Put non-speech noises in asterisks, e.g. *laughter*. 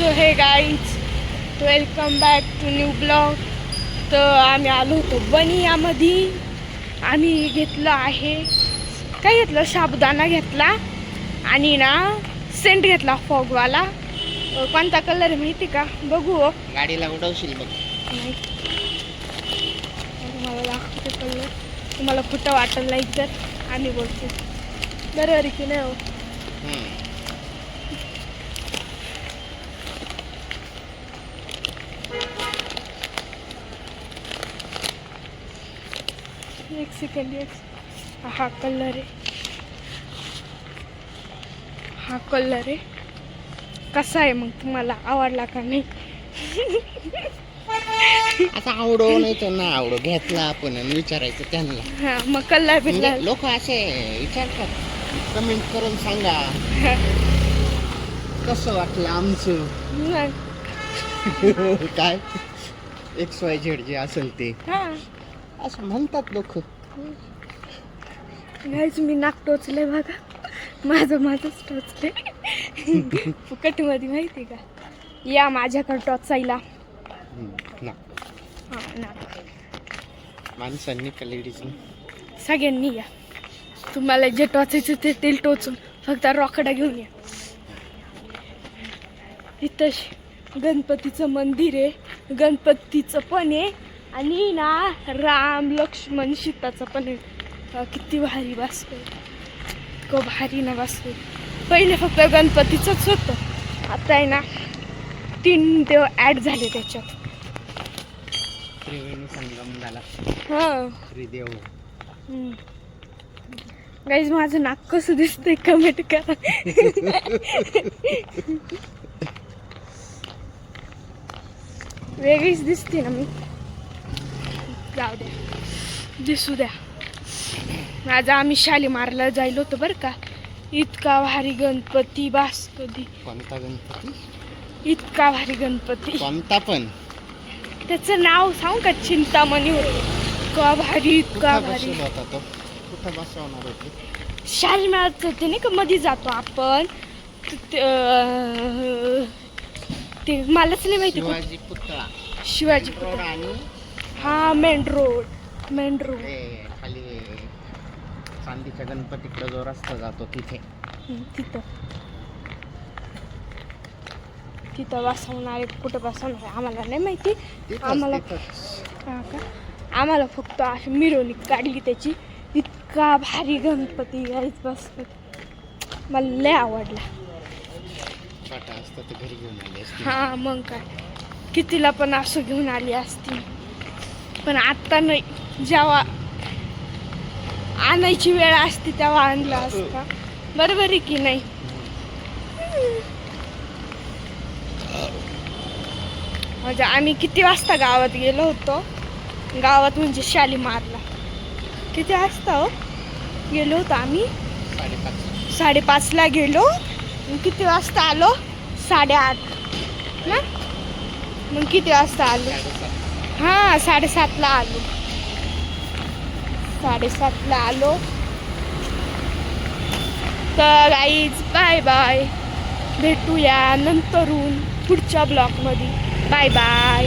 So hey guys welcome back to new blog तर आम्ही आलो होतो बनियामध्ये. आम्ही घेतलं आहे काय घेतलं? साबुदाणा घेतला आणि ना सेंट घेतला फॉगवाला कोणता कलर आहे माहिती का? बघू हो. गाडीला उडवशील बघ. नाही. मला दाखवते कलर तुम्हाला खोटं वाटेल नाही तर आम्ही बोलतो. बरोबर की नाही हो? एक सेकंड एक हा कलर आहे. हा कलर आहे. कसा आहे मग तुम्हाला? आवडला का नाही? असं आवडो नाही तर ना आवडो. घेतला आपण आणि विचारायचं त्यांना. हा मग कलर म्हणजे लोक असे विचारतात. कमेंट करून सांगा. कसं वाटलं आमचं? *laughs* काय? एक्स वाय झेड जे असेल ते. हा. असं म्हणतात लोक. गाईज मी नाक टोचले बघा. माझं माझंच टोचले फुकटमध्ये माहिती का? या माझ्याकडे टोचायला. ना हा नाक. माणसांनी का लेडीजनी सगळ्यांनी या. तुम्हाला जे टोचायचं ते तेल टोचून फक्त रॉकडा घेऊन या. इथं श- गणपतीचं मंदिर आहे. गणपतीचं पण आहे. आणि ना राम लक्ष्मण सीताचं पण किती भारी वाचतो इतकं भारी ना वाचतो पहिले फक्त गणपतीचंच होतं. आता आहे ना तीन देव ॲड झाले त्याच्यात. हां. गाईज माझं नाक कसं दिसतंय कमेंट करा. *laughs* वेगळीच दिसते ना मी. जाऊ द्या. दिसू द्या. माझा आम्ही शालीमारला जायलो होतो बरं का. इतका भारी गणपती बास कधी कोणता गणपती? इतका भारी गणपती. कोणता पण. त्याचं नाव सांग का? चिंतामणी होतं इतका भारी इतका भारी. होता तो? नाही का मध्ये जातो आपण. त- मलाच नाही माहिती. शिवाजी पुतळा. शिवाजी पुतळा. हा मेन रोड मेन रोड ते खाली चांदीच्या गणपतीकडे जो रस्ता जातो तिथे. हं, तिथं. तिथं बसवणार कुठं बसवणार आहे आम्हाला नाही माहिती. तिथंच, आम्हाला तिथंच. हा का? आम्हाला फक्त अशी मिरवणूक काढली त्याची. इतका भारी गणपती गाईच बस मला लय आवडला. छोटा असता तर घरी घेऊन आले असते. हा मग काय? कितीला पण असं घेऊन आली असती. पण आत्ता नाही. जेव्हा आणायची वेळ असती तेव्हा आणला असता. बरोबर आहे की नाही? म्हणजे आम्ही किती वाजता गावात गेलो होतो? गावात म्हणजे शालीमारला. किती वाजता हो? गेलो होतो आम्ही. साडेपाचला गेलो. किती वाजता आलो? साडेआठ. ना? मग किती वाजता आलो? हां साडेसातला आलो. साडेसातला आलो. तर आईज बाय बाय भेटूया नंतरून पुढच्या ब्लॉगमध्ये बाय बाय